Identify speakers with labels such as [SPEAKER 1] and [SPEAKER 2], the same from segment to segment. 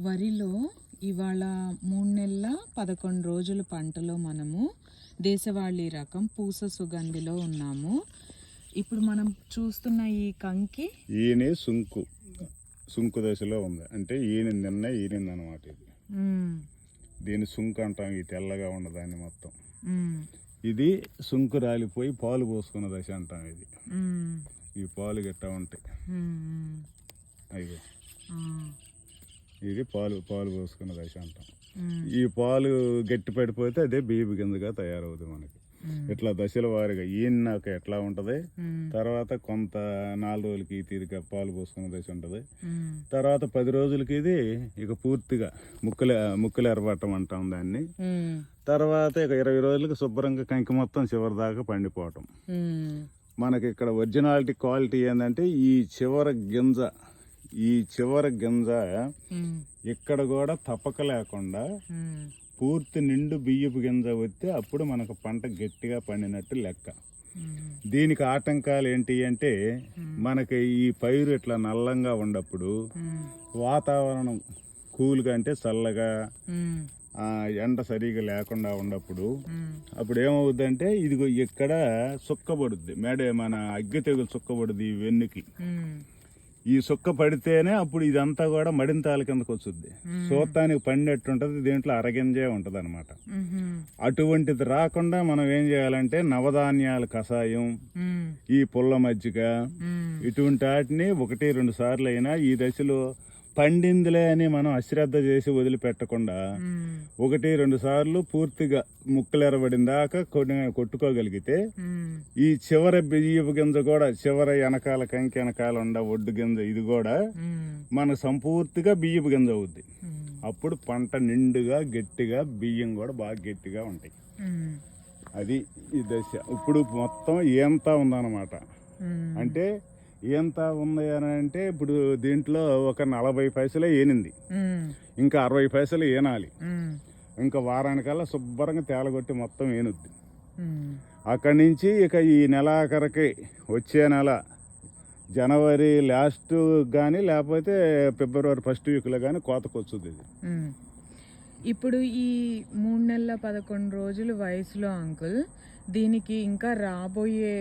[SPEAKER 1] వరిలో ఇవాళ మూడు నెలల పదకొండు రోజుల పంటలో మనము దేశవాళీ రకం పూస సుగంధిలో ఉన్నాము. ఇప్పుడు మనం చూస్తున్న ఈ కంకి
[SPEAKER 2] ఈయన సుంకు. సుంకు దశలో ఉంది. అంటే ఈయన నిన్న ఈనింది అనమాట ఇది. దీని సుంకు అంటాం. ఈ తెల్లగా ఉన్నదాన్ని మొత్తం. ఇది సుంకు రాలిపోయి పాలు పోసుకున్న దశ అంటాం ఇది. ఈ పాలు గట్టా ఉంటాయి. అయ్యో. ఇది పాలు పాలు పోసుకున్న దశ అంటాం ఈ పాలు గట్టి పడిపోతే అదే బీబి కిందగా తయారవుతుంది మనకి. ఇట్లా దశల వారిగా ఈయనాక ఎట్లా ఉంటది? తర్వాత కొంత నాలుగు రోజులకి ఈ తీరిక పాలు పోసుకున్న దశ ఉంటది. తర్వాత పది రోజులకి ఇది ఇక పూర్తిగా ముక్కలు ముక్కలు ఎరబట్టం అంటాం దాన్ని. తర్వాత ఇక ఇరవై రోజులకి శుభ్రంగా కంకి మొత్తం చివరి దాకా పండిపోవటం. మనకి ఇక్కడ ఒరిజినాలిటీ క్వాలిటీ ఏంటంటే ఈ చివరి గింజ ఈ చివరి గింజ ఇక్కడ కూడా తప్పక లేకుండా పూర్తి నిండు బియ్యపు గింజ వస్తే అప్పుడు మనకు పంట గట్టిగా పండినట్టు లెక్క. దీనికి ఆటంకాలు ఏంటి అంటే మనకి ఈ పైరు ఇట్లా నల్లంగా ఉన్నప్పుడు వాతావరణం కూల్గా అంటే చల్లగా ఎండ సరిగా లేకుండా ఉన్నప్పుడు అప్పుడు ఏమవుద్దంటే ఇదిగో ఇక్కడ సుక్కబడుద్ది. మేడ మన అగ్గి తెగులు సుక్కబడుద్ది ఈ వెన్నుకి. ఈ సుక్క పడితేనే అప్పుడు ఇదంతా కూడా మడింతాల కిందకు వస్తుంది. సూత్తానికి పండినట్టు ఉంటుంది దీంట్లో అరగింజే ఉంటుంది అనమాట అటువంటిది రాకుండా మనం ఏం చేయాలంటే నవధాన్యాల కషాయం ఈ పుల్ల మజ్జిగ ఇటువంటి వాటిని ఒకటి రెండు సార్లు అయినా ఈ దశలో పండిందిలే అని మనం అశ్రద్ధ చేసి వదిలిపెట్టకుండా ఒకటి రెండు సార్లు పూర్తిగా ముక్కలు ఎరబడిన దాకా కొన్ని- కొట్టుకోగలిగితే ఈ చివరి బియ్యపు గింజ కూడా చివరి వెనకాల కంకి వెనకాల ఉండ ఒడ్డు గింజ ఇది కూడా మనకు సంపూర్తిగా బియ్యపు గింజ అవుద్ది. అప్పుడు పంట నిండుగా గట్టిగా బియ్యం కూడా బాగా గట్టిగా ఉంటాయి. అది ఈ దశ. ఇప్పుడు మొత్తం ఏంతా ఉందన్నమాట. అంటే ఏంత ఉంది అని అంటే ఇప్పుడు దీంట్లో ఒక నలభై పైసలే ఏనింది. ఇంకా అరవై పైసలు ఏనాలి. ఇంకా వారానికల్లా శుభ్రంగా తేలగొట్టి మొత్తం ఏనుద్ది. అక్కడి నుంచి ఇక ఈ నెలాఖరికి వచ్చే నెల జనవరి లాస్ట్ కానీ లేకపోతే ఫిబ్రవరి ఫస్ట్ వీక్లో కానీ కోతకు వచ్చుద్ది ఇది.
[SPEAKER 1] ఇప్పుడు ఈ మూడు నెలల పదకొండు రోజులు వయసులో అంకుల్ దీనికి ఇంకా రాబోయే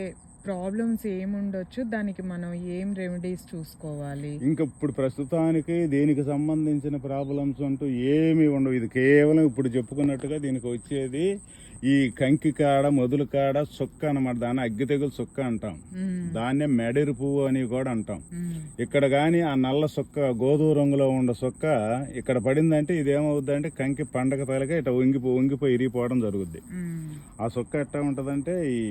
[SPEAKER 1] ప్రాబ్లమ్స్ ఏముండొచ్చు దానికి మనం ఏం రెమెడీస్ చూసుకోవాలి?
[SPEAKER 2] ఇంకా ఇప్పుడు ప్రస్తుతానికి దీనికి సంబంధించిన ప్రాబ్లమ్స్ అంటూ ఏమీ ఉండవు. ఇది కేవలం ఇప్పుడు చెప్పుకున్నట్టుగా దీనికి వచ్చేది ఈ కంకి కాడ మొదలు కాడ సుక్క అన్నమాట. దాన్ని అగ్గి తెగులు సుక్క అంటాం. దాన్నే మెడరి పువ్వు అని కూడా అంటాం. ఇక్కడ కానీ ఆ నల్ల సుక్క గోధుమ రంగులో ఉన్న సుక్క ఇక్కడ పడిందంటే ఇది ఏమవుద్దంటే కంకి పండగ తలగా ఇట్లా వంగిపో వంగిపోయి ఇరిగిపోవడం జరుగుద్ది. ఆ సుక్క ఎట్లా ఉంటదంటే ఈ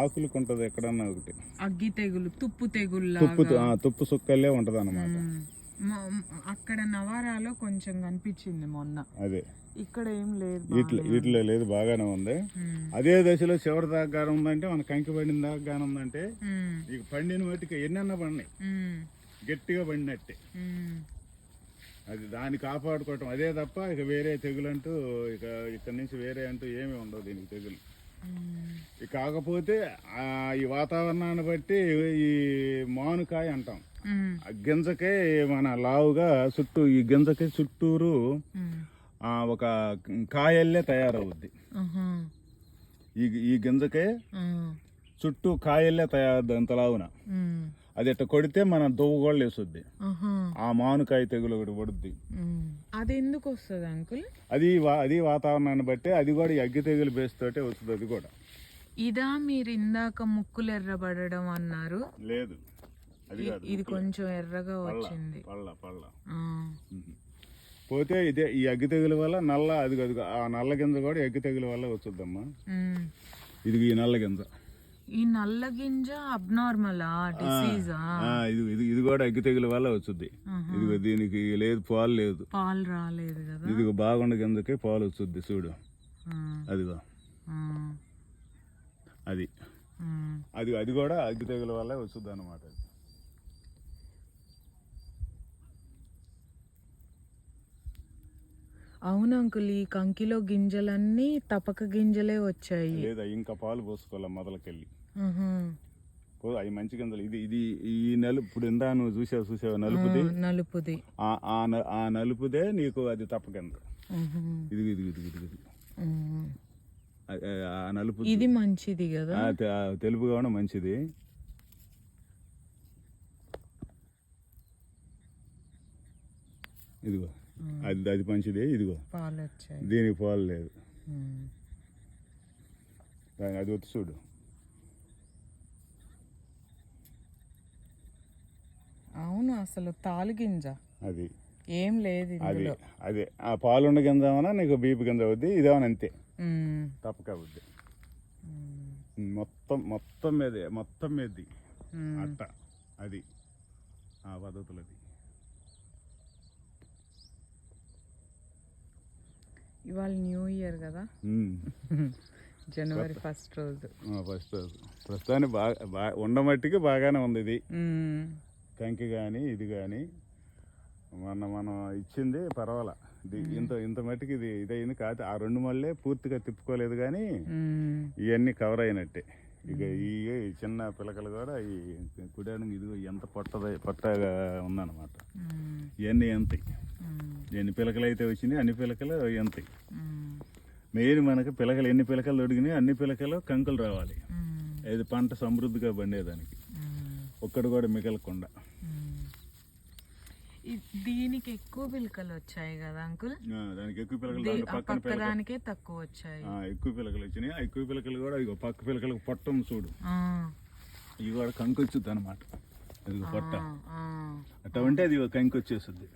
[SPEAKER 2] ఆకులకు ఉంటది ఎక్కడన్నా ఒకటి.
[SPEAKER 1] అగ్గి తెగులు తుప్పు తెగులు
[SPEAKER 2] తుప్పు ఆ, తుప్పు సుక్కలే ఉంటది అనమాట
[SPEAKER 1] అక్కడ నవారాలో కొంచెం కనిపించింది మొన్న.
[SPEAKER 2] అదే.
[SPEAKER 1] ఇక్కడ ఏం లేదు
[SPEAKER 2] ఇట్లా ఇట్లా లేదు బాగానే ఉంది. అదే దశలో చివరి దాకా ఉందంటే మన కంకి పండిన దాకా ఉందంటే ఇక పండిన వాటికి ఎన్నెన్న పండినాయి. గట్టిగా పండినట్టే. అది దాన్ని కాపాడుకోవటం అదే తప్ప ఇక వేరే తెగులు అంటూ ఇక ఇక్కడ నుంచి వేరే అంటూ ఏమీ ఉండవు దీనికి తెగులు. కాకపోతే ఆ ఈ వాతావరణాన్ని బట్టి ఈ మానుకాయ అంటాం. ఆ గింజకే మన లావుగా చుట్టూ ఈ గింజకి చుట్టూరు ఒక కాయల్లే తయారవుద్ది. ఈ ఈ గింజకే చుట్టూ కాయల్లే తయారవుద్ది అంత లావున.
[SPEAKER 1] మ్మ్,
[SPEAKER 2] అది ఇట్ట కొడితే మన దువ్వు కూడా లేసుద్ది.
[SPEAKER 1] ఆహా,
[SPEAKER 2] ఆ మానుకాయ తెగులు ఒకటి పడుద్ది.
[SPEAKER 1] అది ఎందుకు వస్తుంది అంకుల్?
[SPEAKER 2] అది అది వాతావరణాన్ని బట్టి అది కూడా ఈ అగ్గి తెగులు బేస్ తోటే వస్తుంది అది కూడా.
[SPEAKER 1] ఇదా మీరు ఇందాక ముక్కులు ఎర్రబడడం అన్నారు.
[SPEAKER 2] లేదు.
[SPEAKER 1] ఇది కొంచెం ఎర్రగా వచ్చింది.
[SPEAKER 2] పళ్ళ పోతే ఇదే ఈ అగ్గి తెగుల వల్ల నల్ల అది ఆ నల్ల గింజ కూడా అగ్గి తెగుల వల్ల వచ్చుద్దమ్మా
[SPEAKER 1] మ్మ్.
[SPEAKER 2] ఇది ఈ నల్ల గింజ.
[SPEAKER 1] ఈ నల్ల గింజ అబ్నార్మలా డిసీజా
[SPEAKER 2] ఇది ఇది ఇది కూడా అగ్గి తెగుల వల్ల వచ్చుద్ది ఇదిగో దీనికి లేదు పాలు లేదు.
[SPEAKER 1] పాలు రాలేదు కదా?
[SPEAKER 2] ఇదిగో బాగుండ గింజకి పాలు వచ్చుద్ది చూడు. అదిగో. అది. అది అది కూడా అగ్గి తెగుల వల్ల వచ్చుద్ది అనమాట
[SPEAKER 1] అవును అంకుల్ ఈ కంకిలో గింజలన్నీ తపక గింజలే వచ్చాయి.
[SPEAKER 2] లేదా ఇంకా పాలు పోసుకోవాలి మొదలకెళ్ళి. అవి మంచి గింజలు. ఇది ఇది ఈ నలుపు ఇప్పుడు ఇందా నువ్వు చూసావు చూసావు నలుపుది?
[SPEAKER 1] నలుపుది.
[SPEAKER 2] ఆ- నలుపుదే నీకు అది తప్ప కింద
[SPEAKER 1] మ్హూ.
[SPEAKER 2] ఇది ఇది ఇది ఇది ఇది నలుపు
[SPEAKER 1] ఇది మంచిది కదా?
[SPEAKER 2] ఆ, తె- ఆ తెలుపుగా ఉన్న మంచిది. ఇదిగో. అది అది మంచిది ఇదిగో.
[SPEAKER 1] పాలు వచ్చాయి.
[SPEAKER 2] దీనికి పాలు లేదు. అది వచ్చి చూడు.
[SPEAKER 1] అవును అసలు తాలు గింజ.
[SPEAKER 2] అది.
[SPEAKER 1] ఏం లేదు
[SPEAKER 2] అది అదే. ఆ పాలుండ కింద నీకు బీపీ కింద అవుద్ది ఇదేమన్నా అంతే. తప్పక అవుద్ది. మొత్తం మొత్తం మీదే మొత్తం మీది. అట్ట. అది. ఆ పద్ధతులు
[SPEAKER 1] ఇవాళ న్యూ ఇయర్ కదా? జనవరి ఫస్ట్ రోజు.
[SPEAKER 2] ఫస్ట్ ప్రస్తుతానికి బాగా బాగా ఉండమట్టికి బాగానే ఉంది ఇది. కంకి కానీ ఇది కానీ మొన్న మనం ఇచ్చింది పర్వాలా. ఇది ఇంత ఇంత మట్టికి ఇది ఇదైంది కాదు ఆ రెండు మళ్ళీ పూర్తిగా తిప్పుకోలేదు కానీ. ఇవన్నీ కవర్ అయినట్టే. ఇక ఈ చిన్న పిలకలు కూడా ఈ కుడానికి ఇదిగో ఎంత పొట్టద పొట్టగా ఉందన్నమాట. ఇవన్నీ ఎంతాయి. ఎన్ని పిలకలు అయితే వచ్చినాయి అన్ని పిలకలు ఎంతాయి. మెయిన్ మనకి పిలకలు ఎన్ని పిలకలు దొడిగినాయి అన్ని పిలకలు కంకులు రావాలి. ఇది పంట సమృద్ధిగా పండేదానికి. ఒక్కడు కూడా మిగలకుండా
[SPEAKER 1] దీనికి ఎక్కువ పిలకలు వచ్చాయి కదా అంకుల్?
[SPEAKER 2] దానికి ఎక్కువ పిలకలు
[SPEAKER 1] పక్క దానికే తక్కువ వచ్చాయి.
[SPEAKER 2] ఎక్కువ పిలకలు వచ్చినాయి. ఆ ఎక్కువ పిలకలు కూడా ఇగో పక్క పిలకలకు పొట్టం చూడు. ఇవి కూడా కంకి వచ్చుద్ది అనమాట ఇదిగో పొట్ట. ఉంటే అది కంకి వచ్చేస్తుంది.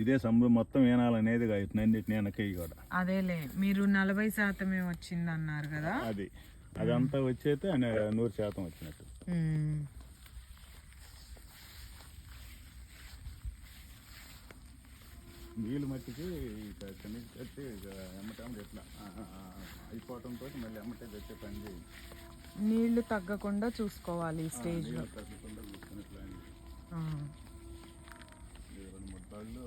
[SPEAKER 2] ఇదే సమ్ము మొత్తం ఏనాలనేది అన్నింటినీ వెనకయ్యి కూడా.
[SPEAKER 1] అదేలే మీరు నలభై శాతమే వచ్చింది అన్నారు కదా?
[SPEAKER 2] అది. అదంతా వచ్చైతే అనే నూరు శాతం వచ్చినట్టు. నీళ్ళు మట్టికి ఇక కిందకి ఇక ఎమ్మటెమ్మట ఎట్లా? అయిపోవటంతో మళ్ళీ ఎమ్మటే తెచ్చే పని చేయి.
[SPEAKER 1] నీళ్ళు తగ్గకుండా చూసుకోవాలి ఈ స్టేజ్
[SPEAKER 2] తగ్గకుండా చూసుకుని రెండు మూడు తాళ్ళు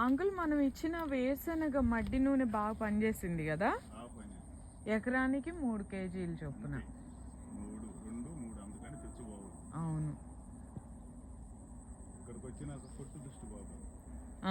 [SPEAKER 1] అంకుల్ మనం ఇచ్చిన వేరుశనగ మడ్డి నూనె బాగా పనిచేసింది కదా? ఎకరానికి మూడు కేజీలు చొప్పున. అవును.
[SPEAKER 2] ఇక్కడికి వచ్చినాక కొట్టు దృష్టి బాబు.
[SPEAKER 1] ఆ,